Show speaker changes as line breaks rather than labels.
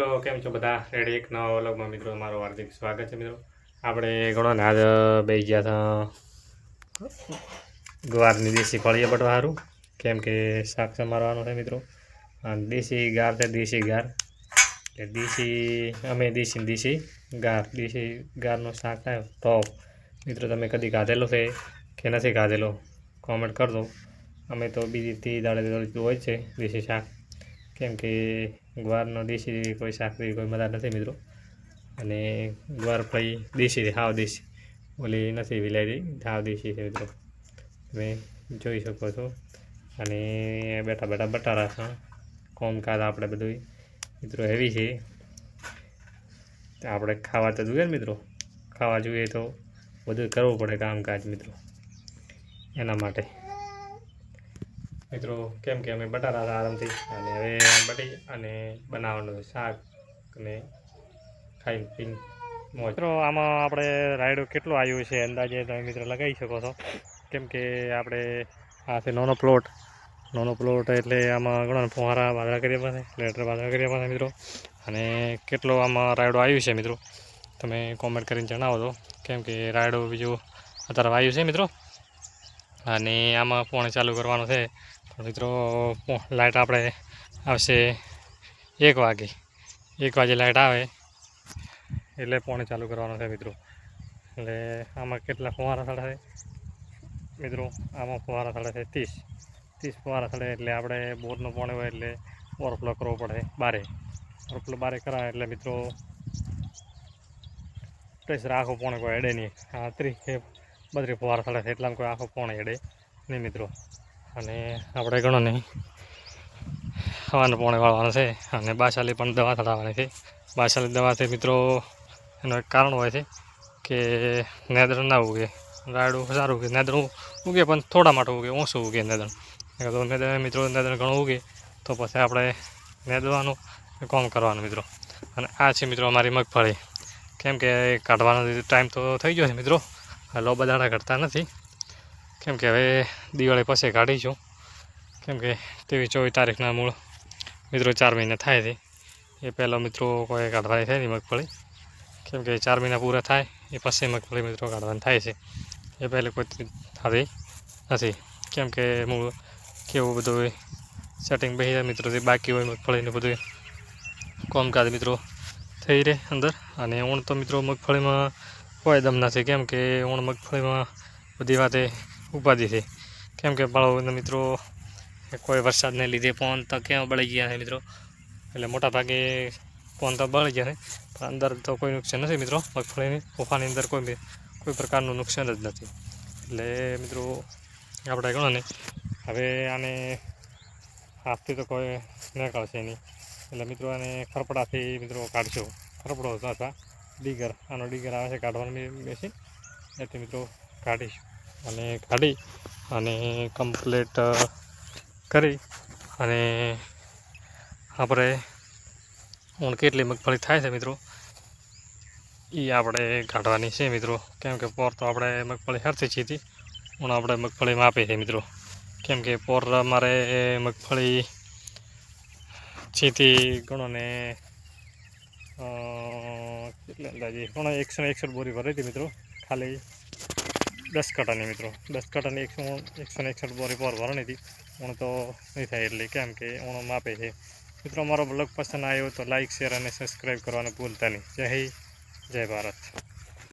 મિત્રો, કેમ છો બધા? રેડી એક નવા વ્લોગમાં મિત્રો મારું હાર્દિક સ્વાગત છે મિત્રો. આપણે ઘણો ને આજ બે ગયા હતા. ગવારની દેશી ફળીએ બટવા સારું કેમ કે શાક સમારવાનું છે મિત્રો. દેશી ગાર છે, દેશી ગાર. એટલે દેશી, અમે દેશી દેશી ગાર. દેશી ગારનો શાક થાય તો મિત્રો, તમે કદી ખાધેલો છે કે નથી ખાધેલો? કોમેન્ટ કરજો. અમે તો બીજી તી દાડે હોય છે, દેશી શાક. કેમ કે ગુવારનો દેશી કોઈ સાકરી કોઈ મજા નથી મિત્રો. અને ગ્વાર ફળી દેશી છે, હાવ દેશી. ઓલી નથી વિલાયતી, હાવ દેશી છે મિત્રો. તમે જોઈ શકો છો. અને બેઠા બેઠા બટારા છે, કોમકાજ આપણે બધું મિત્રો હેવી છે. આપણે ખાવા તો જોઈએ ને મિત્રો. ખાવા જોઈએ તો બધું કરવું પડે કામકાજ મિત્રો. એના માટે. મિત્રો, કેમ કે અમે બટાટા હતા આરામથી અને હવે બટી અને બનાવવાનું શાક અને ખાઈ પીને મિત્રો, આમાં આપણે રાયડો કેટલો આવ્યો છે અંદાજે તમે મિત્રો લગાવી શકો છો? કેમ કે આપણે આ છે નાનો પ્લોટ નાનો પ્લોટ એટલે આમાં ઘણા ફુવારા વાદળા કર્યા પાસે લેટર વાદળા કર્યા પાસે મિત્રો. અને કેટલો આમાં રાયડો આવ્યું છે મિત્રો? તમે કોમેન્ટ કરીને જણાવો તો કેમ કે રાયડો બીજું અત્યારે આવ્યું છે મિત્રો? અને આમાં પોણે ચાલુ કરવાનું છે. મિત્રો લાઇટ આપણે આવશે એક વાગે. એક વાગે લાઇટ આવે એટલે પોણે ચાલુ કરવાનું છે મિત્રો. એટલે આમાં કેટલા ફુવારા થડે છે? મિત્રો, આમાં ફુવારા થડે છે ત્રીસ. ત્રીસ ફુવારા થડે એટલે આપણે બોરનું પોણે હોય એટલે ઓવરફ્લો કરવો પડે બારે. ઓવરફ્લો બારે કરાય એટલે મિત્રો પ્રેશર આખો પણ કોઈ હેડે નહીં. આ ત્રીસ બત્રીસ ફુવારા થડે છે એટલામાં કોઈ આખો પોણે હેડે નહીં મિત્રો. અને આપણે ગણો નહીં. ખાવાનું પોણે વાળવાનું છે અને બાસાલી પણ દવા ચડાવવાની છે. બાસાલી દવાથી મિત્રો એનું એક કારણ હોય છે કે નેદર ના ઉગે. રાયડું સારું ઉગે નેદરું ઉગે પણ થોડા માટે ઉગે, ઓછું ઉગે નેદણ. તો નેદર મિત્રો નેદર ઘણું ઉગે, તો પછી આપણે નેદવાનું કોમ કરવાનું મિત્રો. અને આ છે મિત્રો અમારી મગફળી. કેમ કે કાઢવાનો ટાઈમ તો થઈ ગયો છે મિત્રો. લો બદાડા કાઢતા નથી. કેમ કે હવે દિવાળી પછી કાઢીશું. કેમ કે ત્રેવીસ ચોવીસ તારીખના મૂળ મિત્રો ચાર મહિના થાય છે. એ પહેલાં મિત્રો કોઈ કાઢવાની થાય નહીં મગફળી. કેમ કે ચાર મહિના પૂરા થાય, એ પછી મગફળી મિત્રો કાઢવાની થાય છે. એ પહેલાં કોઈ થતી નથી. કેમ કે મૂળ કેવું બધું સેટિંગ બહી જાય, મિત્રો જે બાકી હોય મગફળીને બધું. કોમકાજ મિત્રો થઈ રહે અંદર. અને ઊણ તો મિત્રો મગફળીમાં કોઈ દમ નથી. કેમ કે ઊણ મગફળીમાં બધી વાતે ઉપાધિ છે. કેમ કે બાળો મિત્રો કોઈ વરસાદને લીધે પોન તો ક્યાં બળી ગયા છે મિત્રો? એટલે મોટા ભાગે પોન તો બળી ગયા છે, પણ અંદર તો કોઈ નુકસાન નથી મિત્રો. મગફળીની ફોફાની અંદર કોઈ કોઈ પ્રકારનું નુકસાન જ નથી. એટલે મિત્રો, આપણે ગણો ને, હવે આને હાથથી તો કોઈ નીકળશે નહીં. એટલે મિત્રો આને ખરપડાથી મિત્રો કાઢશો. ખરપડો અથવા ડીગર, આનો ડીગર આવે છે, કાઢવાનું બેસી એથી મિત્રો કાઢીશું અને કાઢી અને કમ્પ્લીટ કરી અને આપણે ઊંડ કેટલી મગફળી થાય છે મિત્રો? એ આપણે કાઢવાની છે મિત્રો. કેમ કે પોર તો આપણે મગફળી હરથી હતી ઊણ આપણે મગફળીમાં આપે છે મિત્રો. કેમ કે પોર મારે મગફળી છીતી ગણો ને અ, કેટલી અંદાજે ગણો એકસો એકસઠ બોરી ભરી હતી મિત્રો ખાલી દસ કાંટાની મિત્રો. દસ કાંટાની એકસો એકસો એકસઠ બોરી પર ભરણી હતી. હું તો નહીં થાય એટલે કેમ કે હું માપે છે. મિત્રો અમારો બ્લોગ પસંદ આવ્યો તો લાઇક શેર અને સબસ્ક્રાઈબ કરવાનું ભૂલતા નહીં. જય હિન્દ જય ભારત.